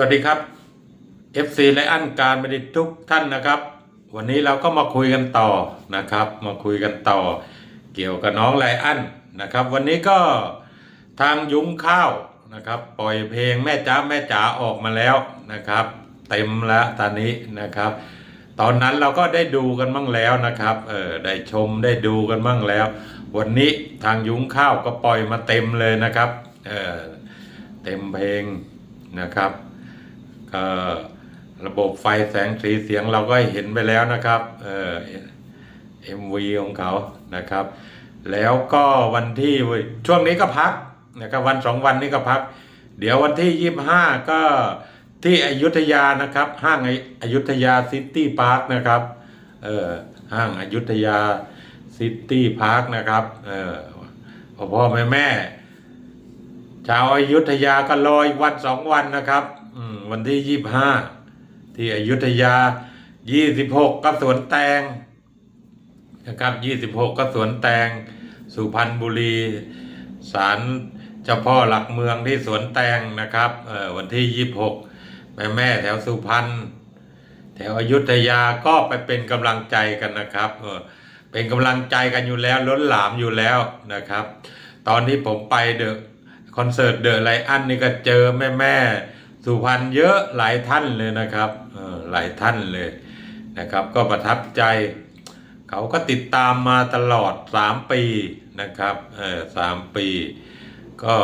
วัสดีครับ FC และอันการบดิตทุกท่านนะครับ วันนี้เราก็มาคุยกันต่อนะครับ มาคุยกันต่อ เกี่ยวกับน้องไลอันนะครับ วันนี้ก็ทางยุ้งข้าวนะครับ ปล่อยเพลงแม่จ๋าแม่จ๋าออกมาแล้วนะครับ เต็มแล้วตอนนี้นะครับ ตอนนั้นเราก็ได้ดูกันบ้างแล้วนะครับเออได้ชมได้ดูกันบ้างแล้ว วันนี้ทางยุ้งข้าวก็ปล่อยมาเต็มเลยนะครับเออเต็มเพลงนะครับ ก็ระบบไฟแสงสีเสียงเราก็เห็นไปแล้วนะครับเออ MV ของเขานะครับ แล้วก็วันที่ช่วงนี้ก็พักนะครับวันสองวันนี้ก็พัก เดี๋ยววันที่ยี่ห้าก็ที่อยุธยานะครับ ห้างอยุธยาซิตี้พาร์คนะครับเออห้างอยุธยาซิตี้พาร์คนะครับเออพ่อพ่อแม่แม่ชาวอายุทยาก็รออีกวันสองวันนะครับ วันที่ยี่ห้าที่อยุธยายี่สิบหกก็สวนแตงนะครับยี่สิบหกก็สวนแตง สุพรรณบุรีศาลเจ้าพ่อหลักเมืองที่สวนแตงนะครับเออวันที่ยี่หกแม่แม่แถวสุพรรณแถวอยุธยาก็ไปเป็นกำลังใจกันนะครับเป็นกำลังใจกันอยู่แล้วล้นหลามอยู่แล้วนะครับ ตอนที่ผมไปเดอะคอนเสิร์ตเดอะไลอันนี่ก็เจอแม่แม่ สุพรรณเยอะหลายท่านเลยนะครับหลายท่านเลยนะครับ ก็ประทับใจ เขาก็ติดตามมาตลอด 3 ปีนะครับเออสามปี ก็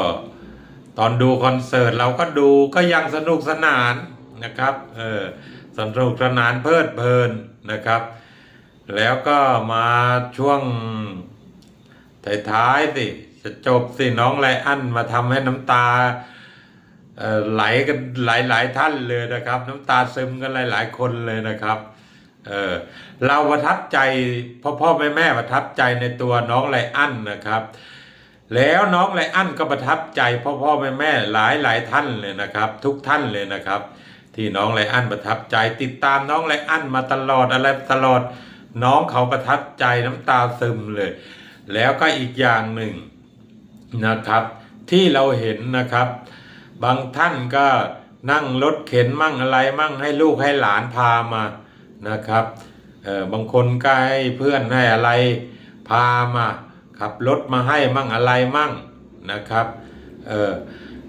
ตอนดูคอนเสิร์ตเราก็ดูก็ยังสนุกสนานนะครับเออสนุกสนานเพลิดเพลินนะครับ แล้วก็มาช่วงท้ายๆสิจะจบสิน้องไลอันมาทำให้น้ำตา ไหลกันหลายๆท่านเลยนะครับ น้ำตาซึมกันหลายๆคนเลยนะครับเออเราประทับใจพ่อพ่อแม่แม่ประทับใจในตัวน้องไลอันนะครับ แล้วน้องไลอันก็ประทับใจพ่อพ่อแม่แม่หลายหลายท่านเลยนะครับ ทุกท่านเลยนะครับ ที่น้องไลอันประทับใจติดตามน้องไลอันมาตลอดอะไรตลอดน้องเขาประทับใจน้ำตาซึมเลย แล้วก็อีกอย่างหนึ่งนะครับ ที่เราเห็นนะครับ บางท่านก็นั่งรถเข็นมั่งอะไรมั่งให้ลูกให้หลานพามานะครับเออบางคนก็ให้เพื่อนให้อะไรพามาขับรถมาให้มั่งอะไรมั่งนะครับเออ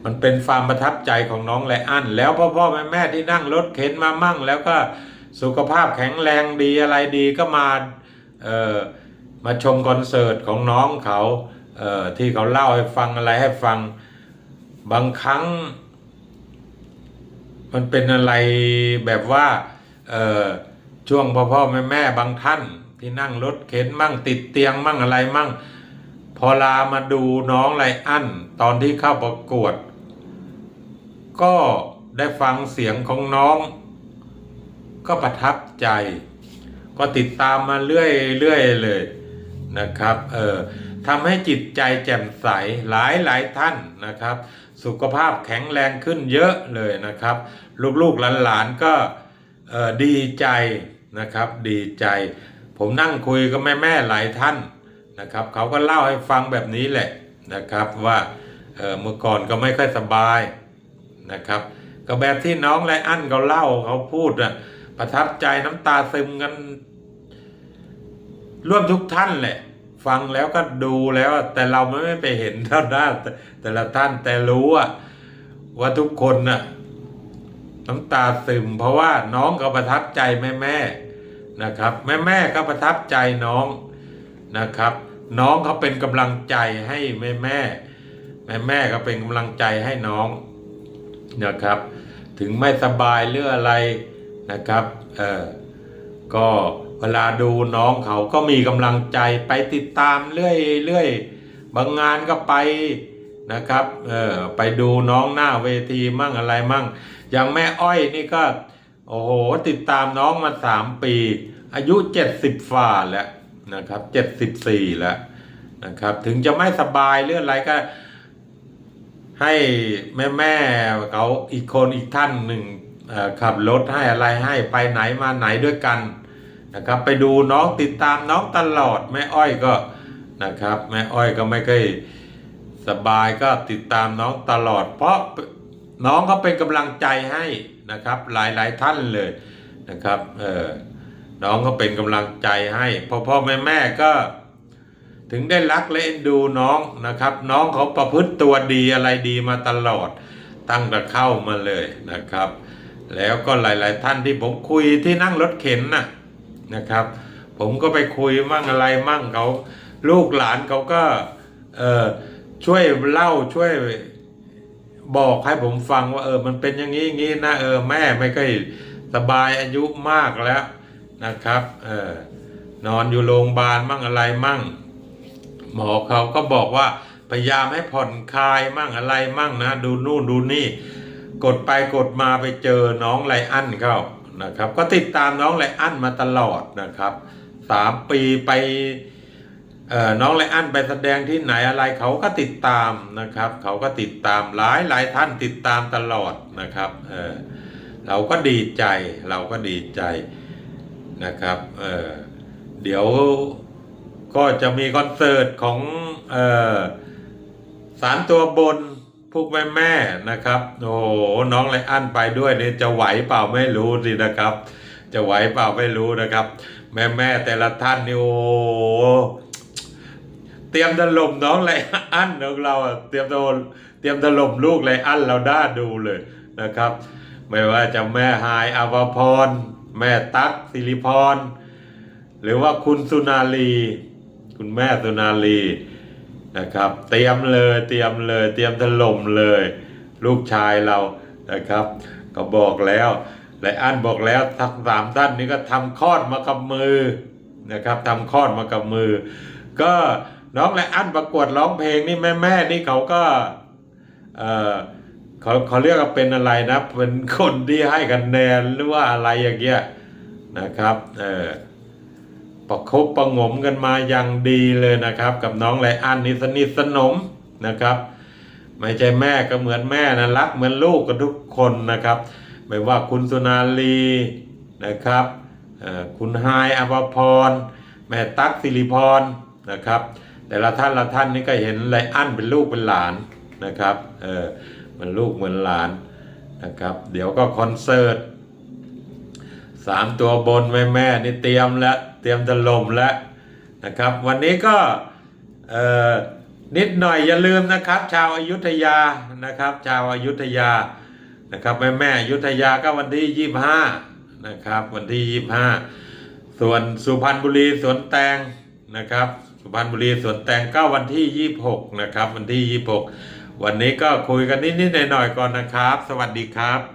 มันเป็นความประทับใจของน้องไลอันแล้วพ่อพ่อแม่แม่ที่นั่งรถเข็นมามั่ง แล้วก็สุขภาพแข็งแรงดีอะไรดีก็มาเออมาชมคอนเสิร์ตของน้องเขาเออที่เขาเล่าให้ฟังอะไรให้ฟัง บางครั้ง มันเป็นอะไรแบบว่าเออช่วงพ่อพ่อแม่แม่บางท่าน ที่นั่งรถเข็นมั่งติดเตียงมั่งอะไรมั่ง พอลามาดูน้องไรอันตอนที่เข้าประกวด ก็ได้ฟังเสียงของน้อง ก็ประทับใจ ก็ติดตามมาเรื่อยเรื่อยเลยนะครับ เออทำให้จิตใจแจ่มใสหลายหลายท่านนะครับ สุขภาพแข็งแรงขึ้นเยอะเลยนะครับ ลูกๆหลานๆก็ดีใจนะครับ ดีใจ ผมนั่งคุยกับแม่ๆหลายท่านนะครับเขาก็เล่าให้ฟังแบบนี้แหละนะครับว่าเมื่อก่อนก็ไม่ค่อยสบายนะครับ ก็แบบที่น้องไลอันเขาเล่าเขาพูดอะประทับใจน้ำตาซึมกันร่วมทุกท่านแหละ ฟังแล้วก็ดูแล้ว แต่เราไม่ไปเห็นเท่าหน้าแต่ละท่านแต่รู้อะว่าทุกคนน่ะน้ำตาซึมเพราะว่าน้องก็ประทับใจแม่แม่นะครับ แม่แม่ก็ประทับใจน้องนะครับ น้องเขาเป็นกำลังใจให้แม่แม่แม่แม่ๆก็เป็นกำลังใจให้น้องนะครับ ถึงไม่สบายเรื่องอะไรนะครับเออก็ เวลาดูน้องเขาก็มีกำลังใจไปติดตามเรื่อยเรื่อยบางงานก็ไปนะครับเออไปดูน้องหน้าเวทีมั่งอะไรมั่ง อย่างแม่อ้อยนี่ก็ โอ้โห ติดตามน้องมาสามปี อายุเจ็ดสิบฝ่าแล้วนะครับเจ็ดสิบสี่แล้วนะครับ ถึงจะไม่สบายเรื่องอะไรก็ให้แม่แม่เขาอีกคนอีกท่านหนึ่งขับรถให้อะไรให้ไปไหนมาไหนด้วยกัน นะครับไปดูน้องติดตามน้องตลอดแม่อ้อยก็นะครับแม่อ้อยก็ไม่เคยสบายก็ติดตามน้องตลอด เพราะน้องเขาเป็นกำลังใจให้นะครับหลายหลายท่านเลยนะครับเออน้องก็เป็นกำลังใจให้พ่อพ่อแม่แม่ก็ถึงได้รักและเอ็นดูน้องนะครับ น้องเขาประพฤติตัวดีอะไรดีมาตลอดตั้งแต่เข้ามาเลยนะครับ แล้วก็หลาย ๆ ท่านที่ผมคุยที่นั่งรถเข็นน่ะ นะครับ ผมก็ไปคุยมั่งอะไรมั่งเขาลูกหลานเขาก็ช่วยเล่าช่วยบอกให้ผมฟังว่าเออมันเป็นอย่างนี้อย่างนี้นะเออแม่ไม่ค่อยสบายอายุมากแล้วนะครับเออนอนอยู่โรงพยาบาลมั่งอะไรมั่ง หมอเขาก็บอกว่าพยายามให้ผ่อนคลายมั่งอะไรมั่งนะ ดูนู่นดูนี่ กดไปกดมาไปเจอน้องไลอันเข้า นะครับ ก็ติดตามน้องไลอันมาตลอดนะครับสามปีไปน้องไลอันไปแสดงที่ไหนอะไรเขาก็ติดตามนะครับ เขาก็ติดตามหลายหลายท่านติดตามตลอดนะครับเออเราก็ดีใจเราก็ดีใจนะครับเออเดี๋ยวก็จะมีคอนเสิร์ตของออสารตัวบน พวกแม่แม่นะครับ โอ้โหน้องไรอันไปด้วยเนี่ยจะไหวเปล่าไม่รู้สินะครับ จะไหวเปล่าไม่รู้นะครับ แม่แม่แต่ละท่านนี่โอ้เตรียมถล่มน้องไรอันของเราเตรียมโดนเตรียมถล่มลูกไรอันเราได้ดูเลยนะครับ ไม่ว่าจะแม่หายอภพร แม่ตั๊กสิริพร หรือว่าคุณสุนารี คุณแม่สุนารี นะครับ เตรียมเลยเตรียมเลยเตรียมถล่มเลย ลูกชายเรานะครับ ก็บอกแล้วไลอันบอกแล้วทั้งสามท่านนี้ก็ทำคลอดมากับมือนะครับทำคลอดมากับมือ ก็น้องไลอันประกวดร้องเพลงนี่แม่แม่นี่เขาก็เออเขาเขาเรียกว่าเป็นอะไรนะเป็นคนที่ให้คะแนนหรือว่าอะไรอย่างเงี้ยนะครับเออ ประคบประงมกันมาอย่างดีเลยนะครับ กับน้องไลอ้อนนี่สนิทสนมนะครับ ไม่ใช่แม่ก็เหมือนแม่นะรักเหมือนลูกกันทุกคนนะครับ ไม่ว่าคุณสุนารีนะครับคุณไฮอภพร แม่ตั๊กสิริพรนะครับ แต่ละท่านละท่านนี่ก็เห็นไลอ้อนเป็นลูกเป็นหลานนะครับเออเหมือนลูกเหมือนหลานนะครับ เดี๋ยวก็คอนเสิร์ต สามตัวบนแม่แม่นี่เตรียมแล้วเตรียมจะลมแล้วนะครับ วันนี้ก็เอ่อนิดหน่อยอย่าลืมนะครับ ชาวอายุทยานะครับ ชาวอายุทยานะครับแม่แม่อยุทยาก็วันที่ยี่ห้านะครับ วันที่ยี่ห้าส่วนสุพรรณบุรีสวนแตงนะครับ สุพรรณบุรีสวนแตงก็วันที่ยี่หกนะครับ วันที่ยี่หกวันนี้ก็คุยกันนิดๆหน่อยๆก่อนนะครับ สวัสดีครับ